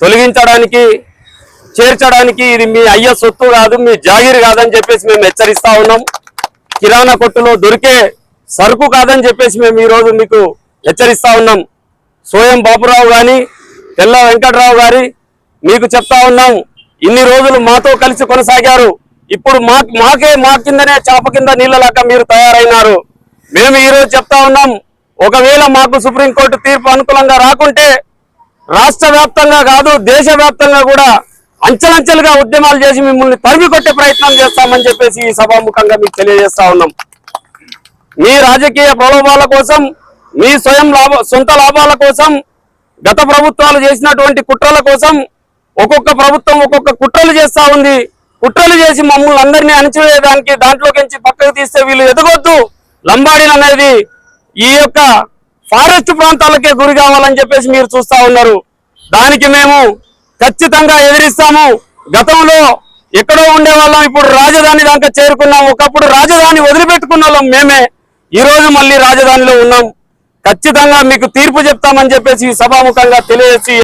తొలగించడానికి చేర్చడానికి ఇది మీ అయ్య సొత్తు కాదు మీ జాగీర్ కాదని చెప్పేసి మేము హెచ్చరిస్తా ఉన్నాం. కిరాణా కొట్టులో దొరికే సరుకు కాదని చెప్పేసి మేము ఈరోజు మీకు హెచ్చరిస్తా ఉన్నాం. సోయం బాపురావు గాని తెల్ల వెంకటరావు గారి మీకు చెప్తా ఉన్నాం. ఇన్ని రోజులు మాతో కలిసి కొనసాగారు. ఇప్పుడు మా మాకే మా కిందనే చేప కింద నీళ్ళలాగా మీరు తయారైనారు. మేము ఈరోజు చెప్తా ఉన్నాం. ఒకవేళ మాకు సుప్రీంకోర్టు తీర్పు అనుకూలంగా రాకుంటే రాష్ట్ర వ్యాప్తంగా కాదు దేశ వ్యాప్తంగా కూడా అంచెలంచెలుగా ఉద్యమాలు చేసి మిమ్మల్ని తరిమి కొట్టే ప్రయత్నం చేస్తామని చెప్పేసి ఈ సభాముఖంగా మీకు తెలియజేస్తా ఉన్నాం. మీ రాజకీయ ప్రలోభాల కోసం మీ స్వయం లాభ సొంత లాభాల కోసం గత ప్రభుత్వాలు చేసినటువంటి కుట్రల కోసం ఒక్కొక్క ప్రభుత్వం ఒక్కొక్క కుట్రలు చేస్తా ఉంది. కుట్రలు చేసి మమ్మల్ని అందరినీ అణచివేయడానికి దాంట్లోకించి పక్కకు తీస్తే వీళ్ళు ఎదగొద్దు. లంబాడీలు అనేది ఈ యొక్క ఫారెస్ట్ ప్రాంతాలకే గురి కావాలని చెప్పేసి మీరు చూస్తా ఉన్నారు. దానికి మేము ఖచ్చితంగా ఎదిరిస్తాము. గతంలో ఎక్కడో ఉండే వాళ్ళం ఇప్పుడు రాజధాని దాకా చేరుకున్నాం. ఒకప్పుడు రాజధాని వదిలిపెట్టుకున్న వాళ్ళం మేమే. ఈ రోజు మళ్ళీ రాజధానిలో ఉన్నాం. ఖచ్చితంగా మీకు తీర్పు చెప్తామని చెప్పేసి సభాముఖంగా తెలియజేసి